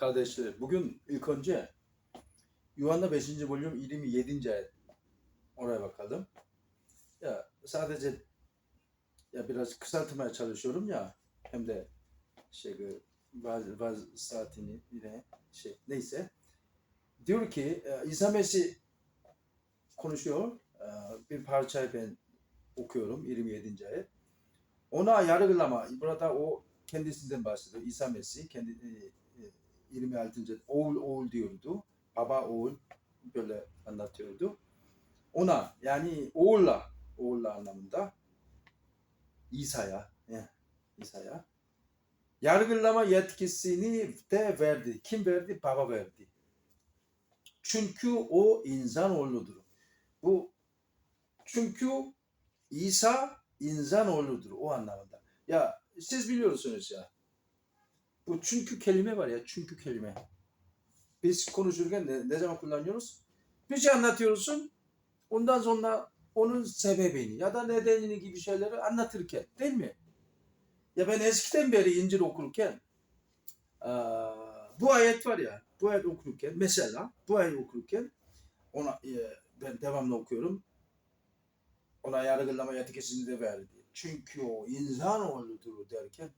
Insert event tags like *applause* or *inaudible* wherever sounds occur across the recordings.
kardeşler, bugün ilk önce Yuhanna 5. bölüm 27. ayet. Oraya bakalım. Ya sadece ya biraz kısaltmaya çalışıyorum ya hem de şey bazı, bazı saatini yine şey neyse diyor ki e, İsa Mesih konuşuyor. E, Bir parçayı ben okuyorum 27. ayet. Ona yargılama. Burada o kendisinden bahsediyor. İsa Mesih kendi e, 26. oğul oğul diyordu. Baba oğul böyle anlatıyordu. Ona yani oğulla oğulla anlamında İsa'ya İsa'ya yargılama yetkisini de verdi. Kim verdi? Baba verdi. Çünkü o insanoğludur. Bu çünkü İsa insanoğludur o anlamda. Ya siz biliyorsunuz ya. Bu çünkü kelime var ya çünkü kelime. Biz konuşurken ne, ne zaman kullanıyoruz? Bir şey anlatıyorsun. Ondan sonra onun sebebini ya da nedenini gibi şeyleri anlatırken değil mi? Ya ben eskiden beri İncil okurken bu ayet var ya bu ayet okurken mesela bu ayet okurken ona ben devamlı okuyorum. Ona yargılama yetkisini de verdi. Çünkü o insanoğludur derken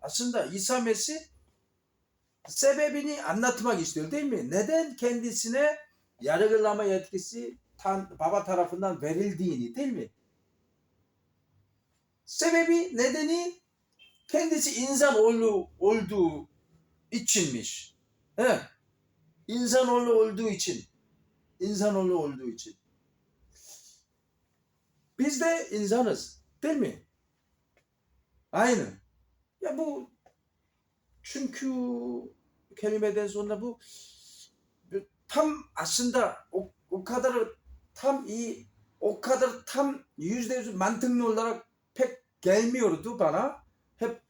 aslında İsa Mesih sebebini anlatmak istiyor değil mi? Neden kendisine yargılama yetkisi tan, baba tarafından verildiğini değil mi? Sebebi, nedeni kendisi insanoğlu olduğu içinmiş. He. İnsanoğlu olduğu için. İnsanoğlu olduğu için. Biz de insanız. Değil mi? Aynı. Ya bu çünkü kelimeden sonra bu tam aslında o, o kadar tam iyi o kadar tam yüzde yüz mantıklı olarak pek gelmiyordu bana. Hep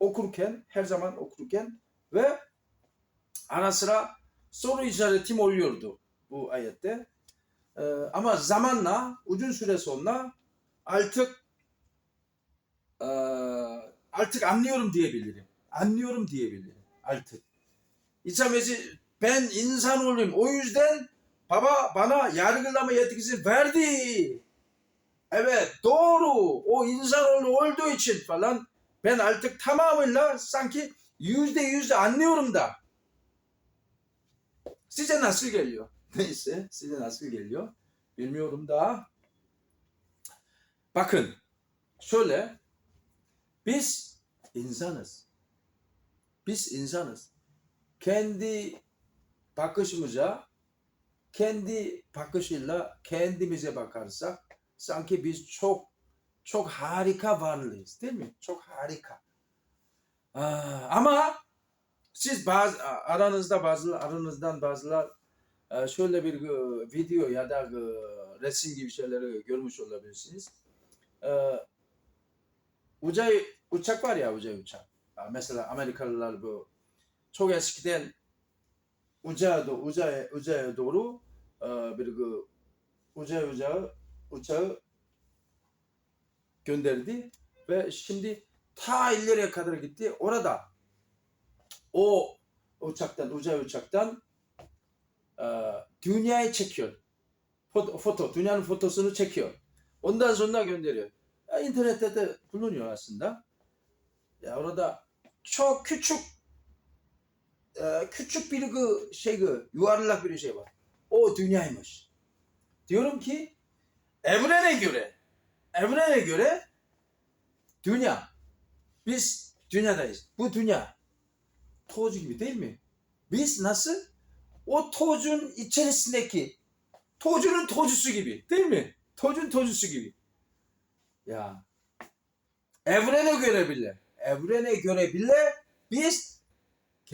okurken, her zaman okurken ve ara sıra soru işaretim oluyordu bu ayette. Ee, ama zamanla, uzun süre sonra artık e, artık anlıyorum diyebilirim. Anlıyorum diyebilirim artık. İsa Mesih ben insan olayım. O yüzden baba bana yargılama yetkisi verdi. Evet doğru. O insanoğlu olduğu için falan ben artık tamamıyla sanki yüzde yüzde anlıyorum da. Size nasıl geliyor? *laughs* Neyse size nasıl geliyor? Bilmiyorum daha. Bakın şöyle biz insanız. Biz insanız. Kendi bakışımıza, kendi bakışıyla kendimize bakarsak sanki biz çok çok harika varlığız değil mi? Çok harika. Aa, ama siz bazı aranızda bazı aranızdan bazılar e, şöyle bir e, video ya da e, resim gibi şeyleri görmüş olabilirsiniz. Uzay uçak var ya uzay uçak. Mesela Amerikalılar bu çok eskiden uzaya, doğru, uzaya, uzaya doğru bir uzay uçağı, uçağı gönderdi ve şimdi ta ileriye kadar gitti. Orada o uçaktan, uzay uçaktan e, dünyayı çekiyor. Foto, foto, dünyanın fotosunu çekiyor. Ondan sonra gönderiyor. Ya, internette de bulunuyor aslında. Ya orada çok küçük e, küçük bir şey yuvarlak bir şey var. O dünyaymış. Diyorum ki evrene göre evrene göre dünya biz dünyadayız. Bu dünya toz gibi değil mi? Biz nasıl? O tozun içerisindeki tozunun tozusu gibi değil mi? Tozun tozusu gibi. Ya evrene göre bile evrene göre bile biz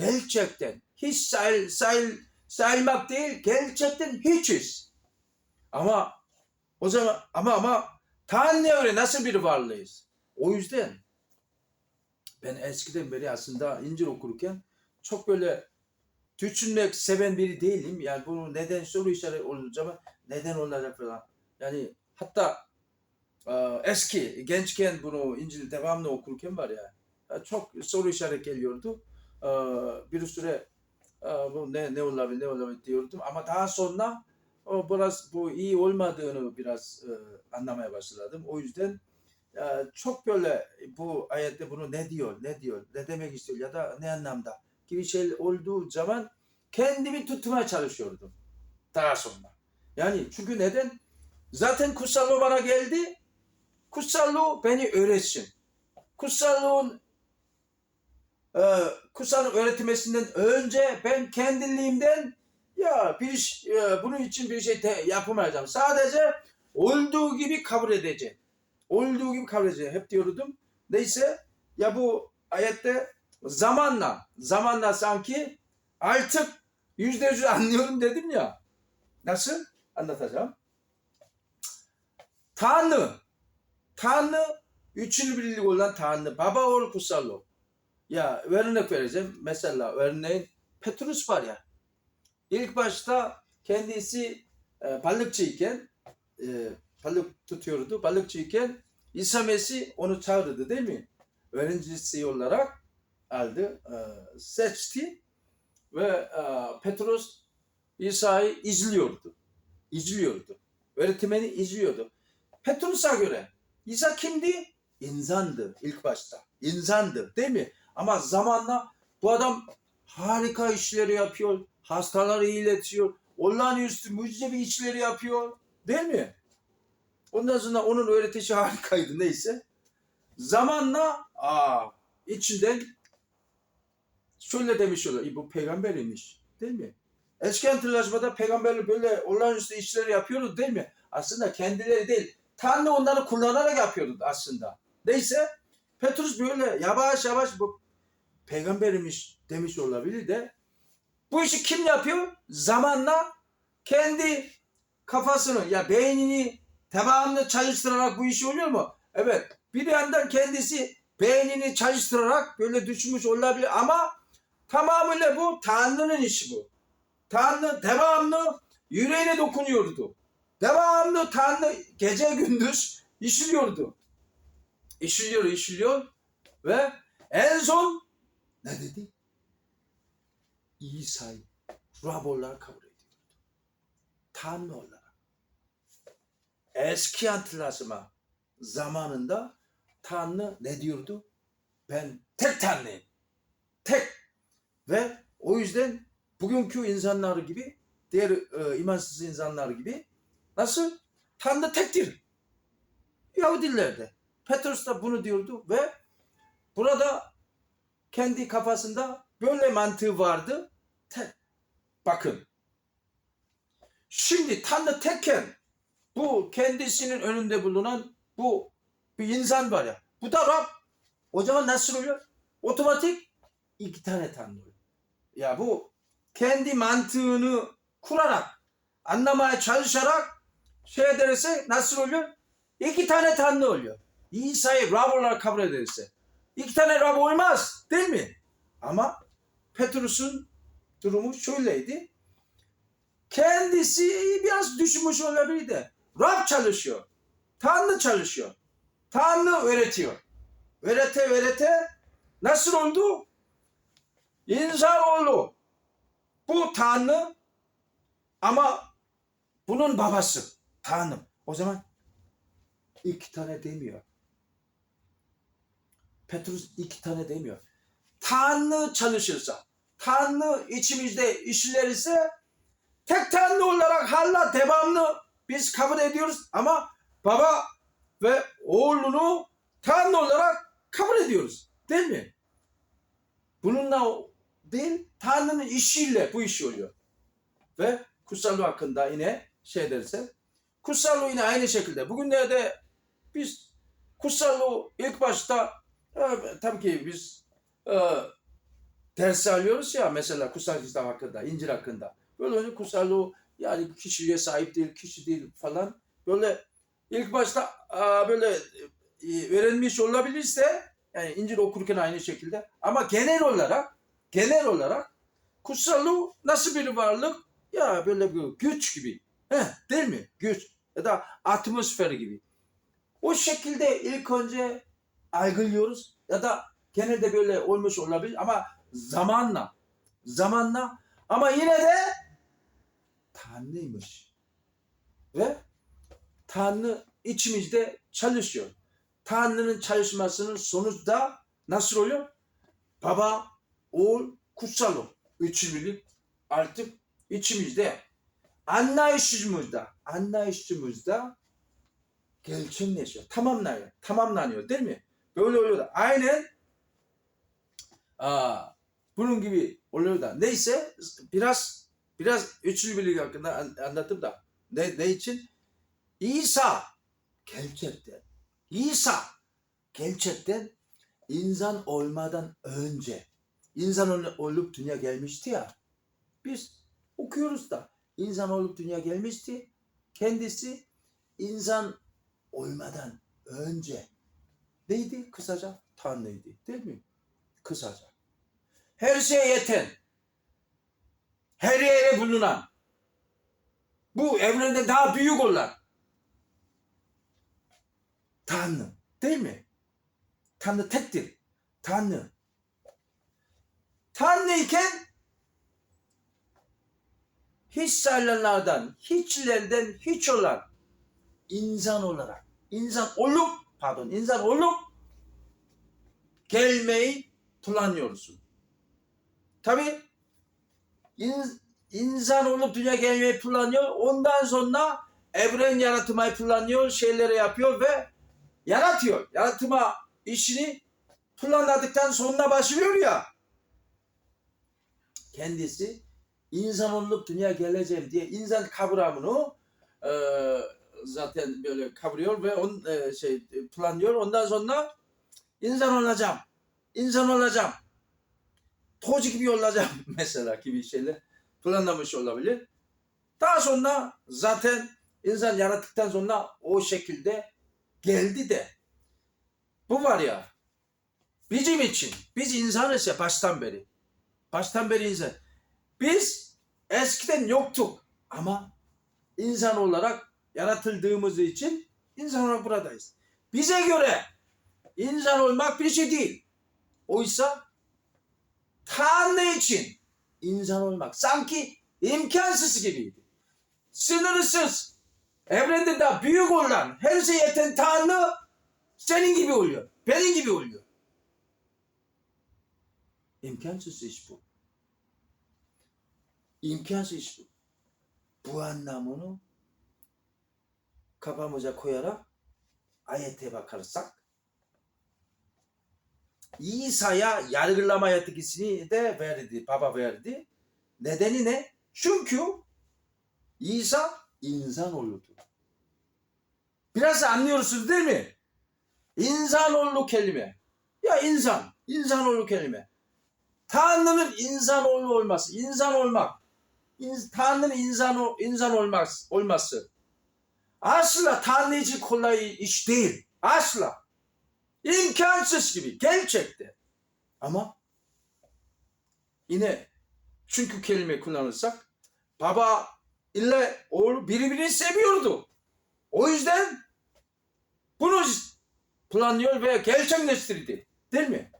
gerçekten hiç sayıl, sayıl, sayılmak değil gerçekten hiçiz. Ama o zaman ama ama Tanrı'ya göre nasıl bir varlığız? O yüzden ben eskiden beri aslında İncil okurken çok böyle düşünmek seven biri değilim. Yani bunu neden soru işareti olacak neden olacak falan. Yani hatta e, eski gençken bunu İncil devamlı okurken var ya çok soru işareti geliyordu. E, bir süre Aa, bu ne ne olabilir ne olabilir diyordum ama daha sonra o biraz bu iyi olmadığını biraz e, anlamaya başladım. O yüzden e, çok böyle bu ayette bunu ne diyor, ne diyor, ne demek istiyor ya da ne anlamda gibi şey olduğu zaman kendimi tutmaya çalışıyordum daha sonra. Yani çünkü neden? Zaten kutsallığı bana geldi. Kutsallığı beni öğretsin. Kutsallığın e, kutsallığın öğretilmesinden önce ben kendiliğimden ya bir iş, e, bunun için bir şey te- yapamayacağım. Sadece olduğu gibi kabul edeceğim. Olduğu gibi kabul edeceğim. Hep diyordum. Neyse ya bu ayette zamanla zamanla sanki artık yüzde yüz anlıyorum dedim ya. Nasıl? Anlatacağım. Tanrı. Tanrı üçüncü birlik olan Tanrı. Baba oğul kutsallığı. Ya örnek vereceğim. Mesela örneğin Petrus var ya. İlk başta kendisi e, balıkçıyken e, balık tutuyordu. Balıkçıyken İsa Mesih onu çağırdı değil mi? Öğrencisi olarak aldı, e, seçti ve e, Petrus İsa'yı izliyordu. İzliyordu. Öğretmeni izliyordu. Petrus'a göre İsa kimdi? İnsandı ilk başta. İnsandı değil mi? Ama zamanla bu adam harika işleri yapıyor. Hastaları iyileşiyor. Olağanüstü mucizevi işleri yapıyor. Değil mi? Ondan sonra onun öğretisi harikaydı neyse. Zamanla aa, içinden şöyle demiş olur. "İ, Bu peygamber imiş. Değil mi? Eski antlaşmada peygamberler böyle olağanüstü işleri yapıyordu değil mi? Aslında kendileri değil. Tanrı onları kullanarak yapıyordu aslında. Neyse Petrus böyle yavaş yavaş bu peygambermiş demiş olabilir de bu işi kim yapıyor? Zamanla kendi kafasını ya beynini devamlı çalıştırarak bu işi oluyor mu? Evet. Bir yandan kendisi beynini çalıştırarak böyle düşünmüş olabilir ama tamamıyla bu Tanrı'nın işi bu. Tanrı devamlı yüreğine dokunuyordu. Devamlı Tanrı gece gündüz işliyordu. İşliyor, işliyor ve en son ne dedi? İsa'yı Rab olarak kabul ediyordu. Tanrı olarak. Eski antlaşma zamanında Tanrı ne diyordu? Ben tek Tanrıyım. Tek. Ve o yüzden bugünkü insanlar gibi, diğer e, imansız insanlar gibi nasıl? Tanrı tektir. Yahudilerde. Petrus da bunu diyordu ve burada kendi kafasında böyle mantığı vardı. Tek. Bakın. Şimdi Tanrı tekken bu kendisinin önünde bulunan bu bir insan var ya. Bu da Rab. O zaman nasıl oluyor? Otomatik iki tane Tanrı oluyor. Ya bu kendi mantığını kurarak anlamaya çalışarak şey ederse nasıl oluyor? İki tane Tanrı oluyor. İsa'yı Rab olarak kabul ederse. İki tane Rab olmaz değil mi? Ama Petrus'un durumu şöyleydi. Kendisi biraz düşünmüş olabilir de. Rab çalışıyor. Tanrı çalışıyor. Tanrı öğretiyor. Öğrete öğrete nasıl oldu? İnsan oldu. Bu Tanrı ama bunun babası Tanrı. O zaman iki tane demiyor. Petrus iki tane demiyor. Tanrı çalışırsa, Tanrı içimizde işlerirse tek Tanrı olarak hala devamlı biz kabul ediyoruz ama baba ve oğlunu Tanrı olarak kabul ediyoruz. Değil mi? Bununla değil, Tanrı'nın işiyle bu iş oluyor. Ve kutsallığı hakkında yine şey derse, kutsallığı yine aynı şekilde. Bugünlerde biz kutsallığı ilk başta tabii ki biz e, ders alıyoruz ya mesela kutsal kitap hakkında, İncil hakkında. Böyle önce kutsallığı yani kişiye sahip değil, kişi değil falan. Böyle ilk başta aa, böyle e, öğrenmiş olabilirse yani İncil okurken aynı şekilde ama genel olarak genel olarak kutsallığı nasıl bir varlık? Ya böyle bir güç gibi. Heh, değil mi? Güç. Ya da atmosfer gibi. O şekilde ilk önce algılıyoruz ya da genelde böyle olmuş olabilir ama zamanla zamanla Ama yine de Tanrıymış. Ve Tanrı içimizde çalışıyor. Tanrı'nın çalışmasının sonucu da nasıl oluyor? Baba, oğul, kutsal. Üçü birlik artık içimizde. Anlayışımızda, anlayışımızda gerçekleşiyor. Tamamlanıyor. Tamamlanıyor değil mi? Böyle oluyor da. Aynen aa, bunun gibi oluyor da. Neyse biraz biraz üçlü birlik hakkında an- anlattım da. Ne, ne için? İsa gerçekten İsa gerçekten insan olmadan önce insan ol- olup dünya gelmişti ya. Biz okuyoruz da insan olup dünya gelmişti. Kendisi insan olmadan önce neydi? Kısaca Tanrı'ydı. Değil mi? Kısaca. Her şeye yeten, her yere bulunan, bu evrende daha büyük olan Tanrı. Değil mi? Tanrı tektir. Tanrı. Tanrı iken hiç sayılanlardan, hiçlerden hiç olan insan olarak, insan olup, pardon, insan olup gelmeyi planlıyorsun. Tabi insan olup dünya gelmeyi planlıyor. Ondan sonra evren yaratmayı planlıyor, şeyleri yapıyor ve yaratıyor. Yaratma işini planladıktan sonra başlıyor ya. Kendisi insan olup dünya geleceğim diye insan kavramını e, zaten böyle kavruyor ve on e, şey planlıyor. Ondan sonra insan olacağım. İnsan olacağım. Toci gibi olacağım *laughs* mesela gibi şeyler planlamış olabilir. Daha sonra zaten insan yarattıktan sonra o şekilde geldi de bu var ya bizim için biz insanız ya baştan beri. Baştan beri insan. Biz eskiden yoktuk ama insan olarak yaratıldığımız için insan olarak buradayız. Bize göre insan olmak bir şey değil. Oysa Tanrı için insan olmak sanki imkansız gibiydi. Sınırsız, evrende de büyük olan, her şey yeten Tanrı senin gibi oluyor, benim gibi oluyor. İmkansız iş bu. İmkansız iş bu. Bu anlamını kafamıza koyarak ayete bakarsak İsa'ya yargılama yetkisini de verdi, baba verdi. Nedeni ne? Çünkü İsa insan oluyordu. Biraz anlıyorsunuz değil mi? İnsanoğlu kelime. Ya insan, insanoğlu kelime. Tanrı'nın insanoğlu olması, insan olmak. İn- Tanrı'nın insan, insan olmaz, olması. Asla için kolay iş değil. Asla. İmkansız gibi gerçekte. Ama yine çünkü kelime kullanırsak baba ile oğul birbirini seviyordu. O yüzden bunu planlıyor ve gerçekleştirdi. Değil mi?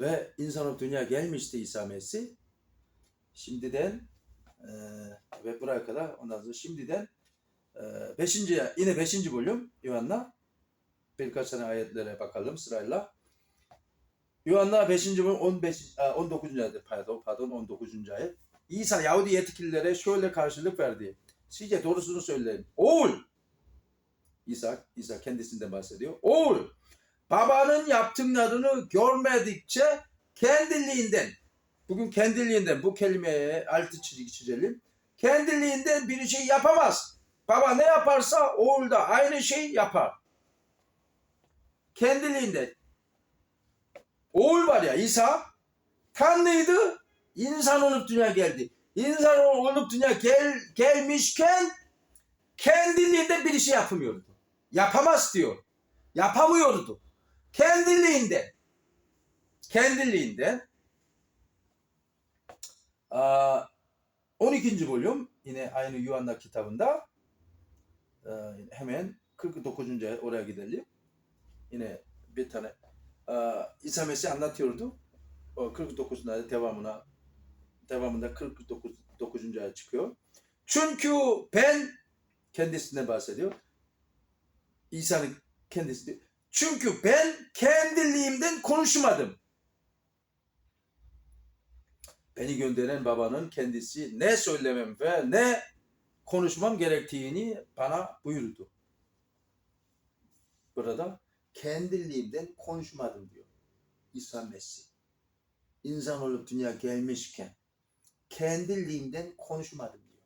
Ve insanlık dünya gelmişti İsa Mesih. Şimdiden eee ve buraya kadar ondan sonra şimdiden eee beşinci, yine beşinci bölüm Yuhanna birkaç tane ayetlere bakalım sırayla. Yuhanna 5. bölüm 15 e, 19. ayet pardon pardon 19. ayet. İsa Yahudi yetkililere şöyle karşılık verdi. Sizce doğrusunu söyleyin. Oğul İsa İsa kendisinden bahsediyor. Oğul babanın yaptıklarını görmedikçe kendiliğinden bugün kendiliğinden bu kelimeye altı çizgi çizelim. Kendiliğinden bir şey yapamaz. Baba ne yaparsa oğul da aynı şey yapar kendiliğinden oğul var ya İsa Tanrı'ydı insan olup dünya geldi. İnsan olup dünya gel, gelmişken kendiliğinden bir şey yapamıyordu. Yapamaz diyor. Yapamıyordu. Kendiliğinden. Kendiliğinden. Aa, 12. bölüm yine aynı Yuhanna kitabında hemen 49. ayet oraya gidelim yine bir tane İsa Mesih anlatıyordu. o 49'unda devamına devamında 49 9. ayet çıkıyor. Çünkü ben kendisine bahsediyor. İsa'nın kendisi. Çünkü ben kendiliğimden konuşmadım. Beni gönderen babanın kendisi ne söylemem ve ne konuşmam gerektiğini bana buyurdu. Burada kendiliğimden konuşmadım diyor. İsa Mesih. İnsan olup dünya gelmişken kendiliğimden konuşmadım diyor.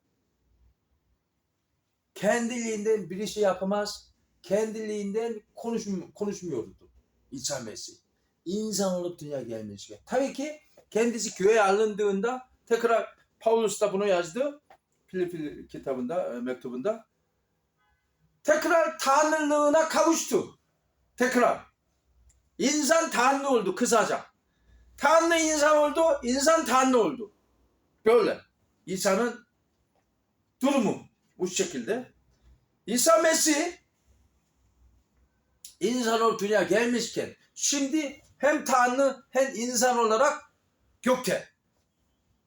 Kendiliğinden bir şey yapamaz, kendiliğinden konuşm konuşmuyordu İsa Mesih. İnsan olup dünya gelmişken. Tabii ki kendisi köye alındığında tekrar Paulus da bunu yazdı. Filipil kitabında, e, mektubunda. Tekrar tanrılığına kavuştu. Tekrar. İnsan tanrı oldu kısaca. Tanrı insan oldu, insan tanrı oldu. Böyle. İsa'nın durumu bu şekilde. İsa Mesih insan olup dünya gelmişken şimdi hem Tanrı hem insan olarak gökte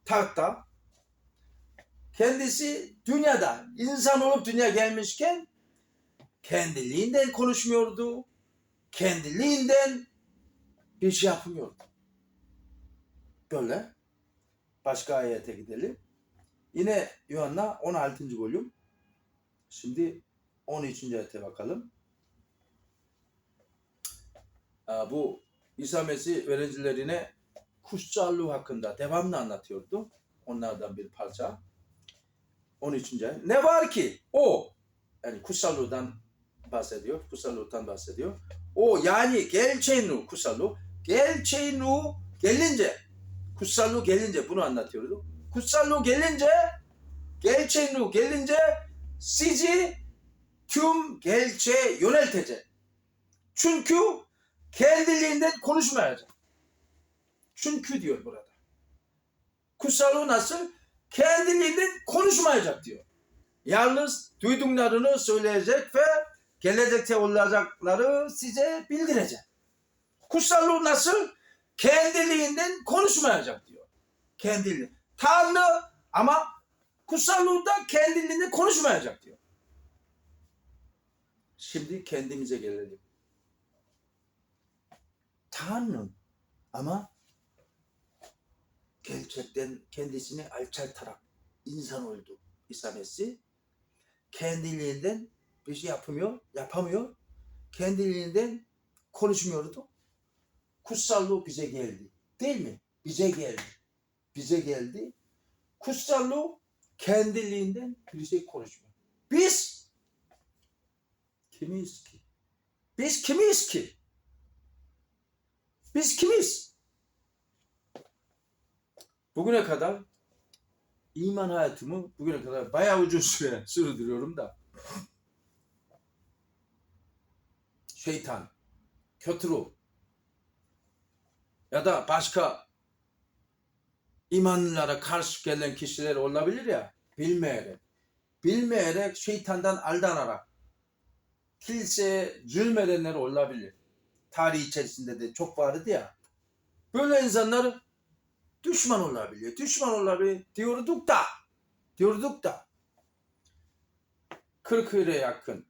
tahtta kendisi dünyada insan olup dünya gelmişken kendiliğinden konuşmuyordu. Kendiliğinden bir şey yapmıyordu. Böyle. Başka ayete gidelim. Yine Yuhanna 16. bölüm. Şimdi 13. ayete bakalım. Bu İsa Mesih öğrencilerine kuşçarlığı hakkında devamlı anlatıyordu. Onlardan bir parça. 13. ayet. Ne var ki o yani kuşçarlığından bahsediyor. Kuşçarlıktan bahsediyor. O yani gerçeğin ruh, kuşçarlığı. Gerçeğin ruh gelince kutsallığı gelince bunu anlatıyordu. Kutsallığı gelince gerçeğin ruh gelince sizi tüm gerçeğe yöneltecek. Çünkü kendiliğinden konuşmayacak. Çünkü diyor burada. Kutsallığı nasıl? Kendiliğinden konuşmayacak diyor. Yalnız duyduklarını söyleyecek ve gelecekte olacakları size bildirecek. Kutsallığı nasıl? Kendiliğinden konuşmayacak diyor. Kendiliğinden. Tanrı ama kutsallığında kendiliğinden konuşmayacak diyor. Şimdi kendimize gelelim. Tanrı ama gerçekten kendisini alçaltarak insan oldu İsa Mesih. Kendiliğinden bir şey yapmıyor, yapamıyor. Kendiliğinden konuşmuyordu. Kutsallığı bize geldi. Değil mi? Bize geldi. Bize geldi. Kutsallığı kendiliğinden bir şey konuşmuyor. Biz kimiz ki? Biz kimiz ki? Biz kimiz? Bugüne kadar iman hayatımı bugüne kadar bayağı uzun süre *laughs* sürdürüyorum da şeytan, kötü ruh ya da başka imanlılara karşı gelen kişiler olabilir ya bilmeyerek bilmeyerek şeytandan aldanarak kiliseye zulmedenler olabilir. Tarih içerisinde de çok vardı ya. Böyle insanlar düşman olabilir. Düşman olabilir diyorduk da diyorduk da 40 yıla yakın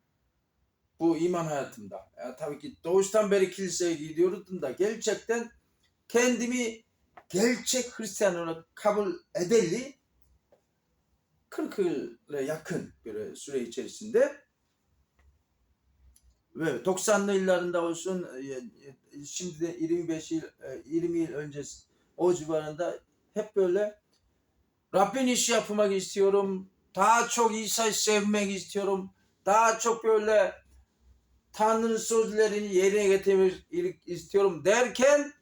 bu iman hayatımda. Ya tabii ki doğuştan beri kiliseye gidiyordum da gerçekten kendimi gerçek Hristiyan olarak kabul edeli 40 yıla yakın bir süre içerisinde ve 90'lı yıllarında olsun şimdi de 25 yıl 20 yıl öncesi o civarında hep böyle Rabbin iş yapmak istiyorum. Daha çok İsa'yı sevmek istiyorum. Daha çok böyle Tanrı'nın sözlerini yerine getirmek istiyorum derken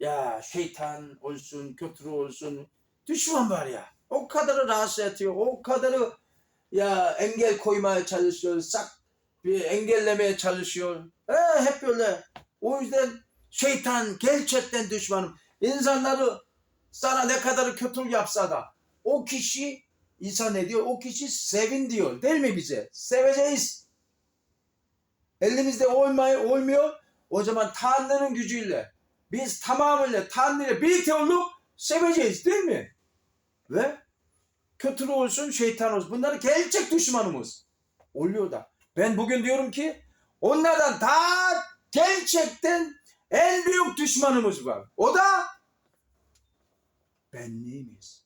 ya şeytan olsun, kötü olsun, düşman var ya. O kadarı rahatsız ediyor. O kadarı ya engel koymaya çalışıyor. Sak bir engellemeye çalışıyor. E, hep böyle. O yüzden şeytan gerçekten düşmanım. İnsanları sana ne kadar kötü yapsa da o kişi insan ne diyor? O kişi sevin diyor. Değil mi bize? Seveceğiz. Elimizde olmuyor, olmuyor. O zaman Tanrı'nın gücüyle biz tamamıyla Tanrı'yla birlikte olup seveceğiz değil mi? Ve kötü olsun şeytan olsun. Bunlar gerçek düşmanımız. Oluyor da. Ben bugün diyorum ki onlardan daha gerçekten en büyük düşmanımız var. O da benliğimiz.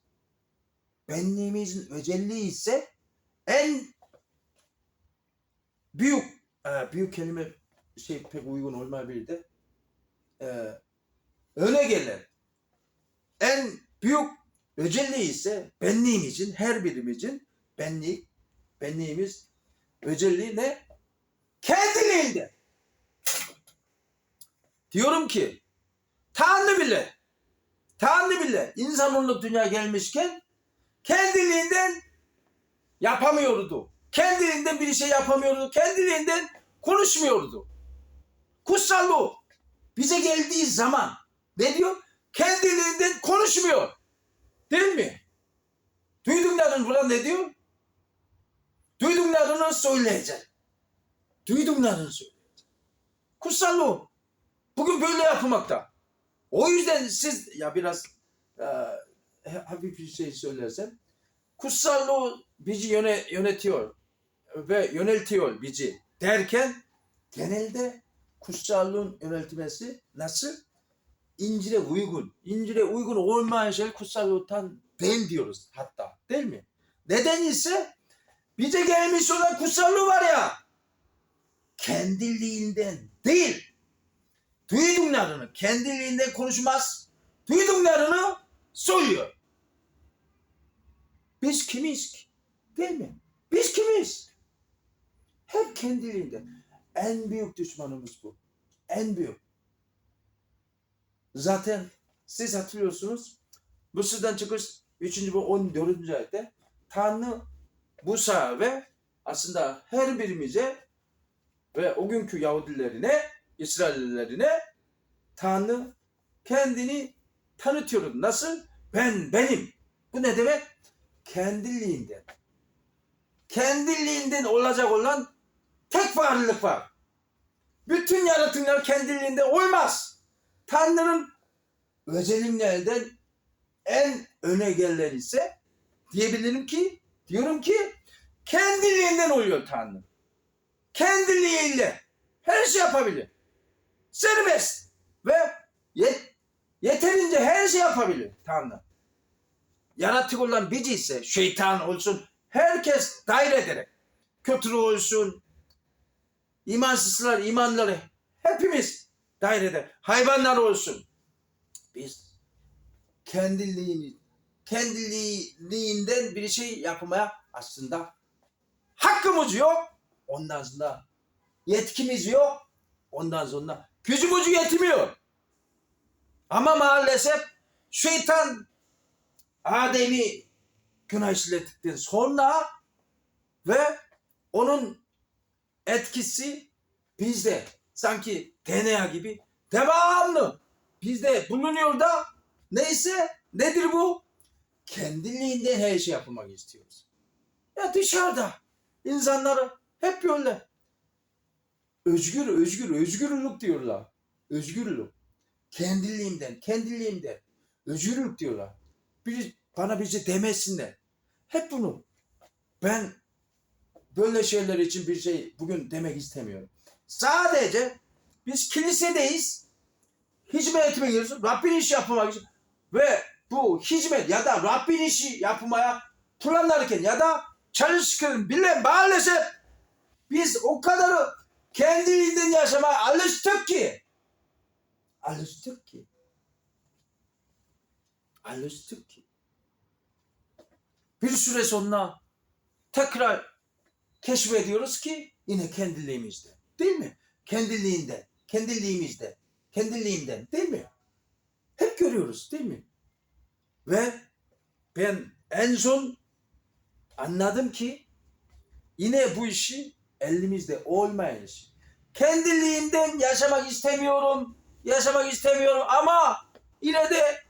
Benliğimizin özelliği ise en büyük e, büyük kelime şey pek uygun olmayabilir de e, öne gelen en büyük özelliği ise benliğimizin her birimizin benlik benliğimiz özelliği ne? Kendiliğinde. Diyorum ki Tanrı bile Tanrı bile insanlık dünya gelmişken kendiliğinden yapamıyordu. Kendiliğinden bir şey yapamıyordu. Kendiliğinden konuşmuyordu. Kutsallığı bize geldiği zaman ne diyor? Kendiliğinden konuşmuyor. Değil mi? Duydukların burada ne diyor? Duyduklarını söyleyecek. Duyduklarını söyleyecek. Kutsallığı bugün böyle yapılmakta. O yüzden siz ya biraz e, hafif bir şey söylersem kutsallığı bizi yöne, yönetiyor ve yöneltiyor bizi derken genelde kutsallığın yöneltmesi nasıl? İncil'e uygun. İncil'e uygun olmayan şey kutsallıktan değil diyoruz hatta. Değil mi? Neden ise bize gelmiş olan kutsallığı var ya kendiliğinden değil duyduklarını kendiliğinden konuşmaz duyduklarını söylüyor. Biz kimiz ki? Değil mi? Biz kimiz? Hep kendiliğinden. En büyük düşmanımız bu. En büyük. Zaten siz hatırlıyorsunuz. Mısır'dan çıkış 3. ve 14. ayette Tanrı Musa ve aslında her birimize ve o günkü Yahudilerine, İsraillilerine Tanrı kendini tanıtıyor. Nasıl? Ben benim. Bu ne demek? Kendiliğinden. Kendiliğinden olacak olan tek varlık var. Bütün yaratımlar kendiliğinden olmaz. Tanrı'nın özelliklerinden en öne gelen ise diyebilirim ki diyorum ki kendiliğinden oluyor Tanrı. Kendiliğiyle her şey yapabilir. Serbest. Ve yet, yeterince her şey yapabilir. Tanrı. Yaratık olan bizi ise şeytan olsun herkes daire ederek kötü olsun imansızlar imanları hepimiz dairede hayvanlar olsun. Biz kendiliğimiz kendiliğinden bir şey yapmaya aslında hakkımız yok. Ondan sonra yetkimiz yok. Ondan sonra gücümüz yetmiyor ama maalesef şeytan Adem'i günah işlettikten sonra ve onun etkisi bizde sanki DNA gibi devamlı bizde bulunuyor da neyse nedir bu? Kendiliğinden her şey yapmak istiyoruz. Ya dışarıda insanları hep böyle özgür özgür özgürlük diyorlar. Özgürlük. Kendiliğimden, kendiliğimden özgürlük diyorlar. Bir, bana bizi demesinler. Hep bunu. Ben böyle şeyler için bir şey bugün demek istemiyorum. Sadece biz kilisedeyiz. Hizmet etmek için, Rabbin işi yapmak için ve bu hizmet ya da Rabbin işi yapmaya planlarken ya da çalışırken bile maalesef biz o kadarı kendiliğinden yaşamaya alıştık ki alıştık ki alıştık ki bir süre sonra tekrar keşfediyoruz ki yine kendiliğimizde. Değil mi? Kendiliğinde, kendiliğimizde, kendiliğinden değil mi? Hep görüyoruz değil mi? Ve ben en son anladım ki yine bu işi elimizde olmayan iş. Kendiliğinden yaşamak istemiyorum, yaşamak istemiyorum ama yine de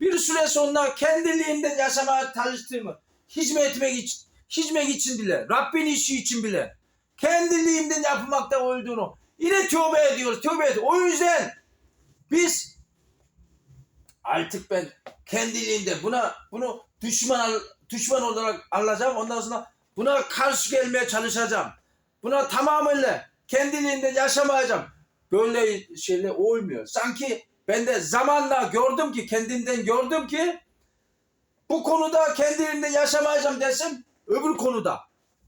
bir süre sonra kendiliğinden yaşamaya çalıştığımı, hizmet etmek için, hizmet için bile, Rabbin işi için bile kendiliğinden yapmakta olduğunu yine tövbe ediyoruz, tövbe ediyoruz. O yüzden biz Artık ben kendiliğimde buna bunu düşman düşman olarak alacağım. Ondan sonra buna karşı gelmeye çalışacağım. Buna tamamıyla kendiliğinde yaşamayacağım. Böyle şeyler olmuyor. Sanki ben de zamanla gördüm ki kendimden gördüm ki bu konuda kendiliğimde yaşamayacağım desem öbür konuda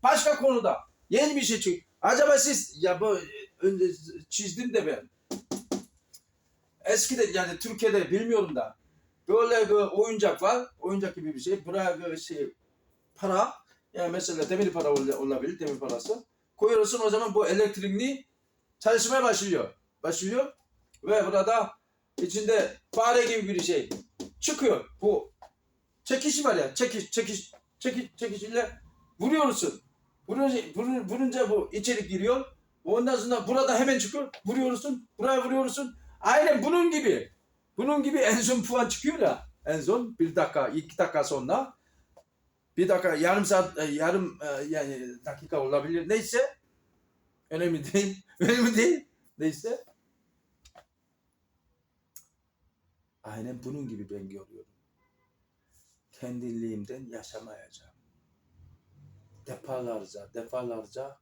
başka konuda yeni bir şey çık. Acaba siz ya bu önce çizdim de ben. Eskide yani Türkiye'de bilmiyorum da böyle bir oyuncak var. Oyuncak gibi bir şey. Buraya böyle şey para yani mesela demir para ol- olabilir demir parası. Koyuyorsun o zaman bu elektrikli çalışmaya başlıyor. Başlıyor ve burada içinde fare gibi bir şey çıkıyor. Bu çekişi var ya çekiş çekiş çekiş çekişiyle vuruyorsun. Vurunca, vurun- vurunca bu içeri giriyor. Ondan sonra burada hemen çıkıyor. Vuruyorsun. Buraya vuruyorsun. Aynen bunun gibi. Bunun gibi en son puan çıkıyor ya. En son bir dakika, iki dakika sonra. Bir dakika, yarım saat, e, yarım e, yani dakika olabilir. Neyse. Önemli değil. *laughs* Önemli değil. Neyse. Aynen bunun gibi ben görüyorum. Kendiliğimden yaşamayacağım. Defalarca, defalarca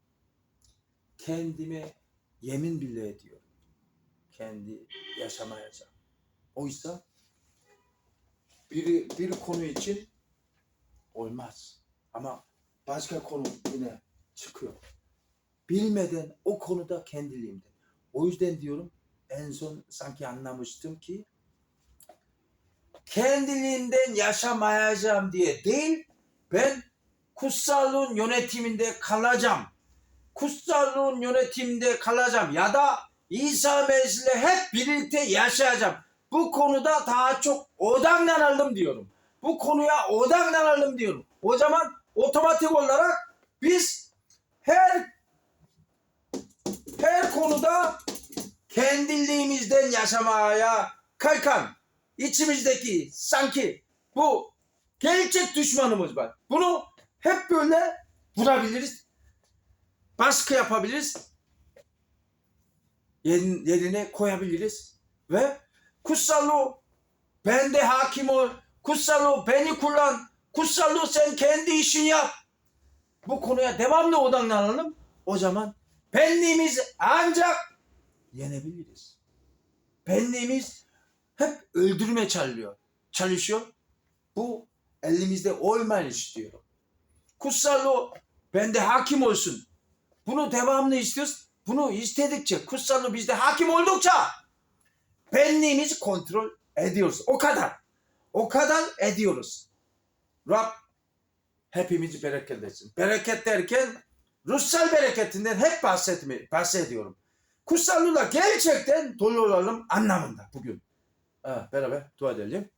kendime yemin bile ediyorum. Kendi yaşamayacağım. Oysa bir, bir konu için olmaz. Ama başka konu yine çıkıyor. Bilmeden o konuda kendiliğimden. O yüzden diyorum en son sanki anlamıştım ki kendiliğinden yaşamayacağım diye değil ben kutsallığın yönetiminde kalacağım. Kutsallığın yönetiminde kalacağım ya da İsa Mesih'le hep birlikte yaşayacağım. Bu konuda daha çok odaklanalım diyorum. Bu konuya odaklanalım diyorum. O zaman otomatik olarak biz her her konuda kendiliğimizden yaşamaya kalkan içimizdeki sanki bu gerçek düşmanımız var. Bunu hep böyle vurabiliriz. Baskı yapabiliriz. Yerin- Yerine koyabiliriz. Ve kutsallığı bende hakim ol. Kutsallığı beni kullan. Kutsallığı sen kendi işini yap. Bu konuya devamlı odaklanalım. O zaman benliğimiz ancak yenebiliriz. Benliğimiz hep öldürme çalışıyor. Çalışıyor. Bu elimizde olmayı istiyor. Kutsallığı bende hakim olsun. Bunu devamlı istiyoruz. Bunu istedikçe, kutsallığı bizde hakim oldukça benliğimizi kontrol ediyoruz. O kadar. O kadar ediyoruz. Rab hepimizi bereketlesin. Bereket derken ruhsal bereketinden hep bahsetme, bahsediyorum. Kutsallığıyla gerçekten dolu olalım anlamında bugün. Ha, beraber dua edelim.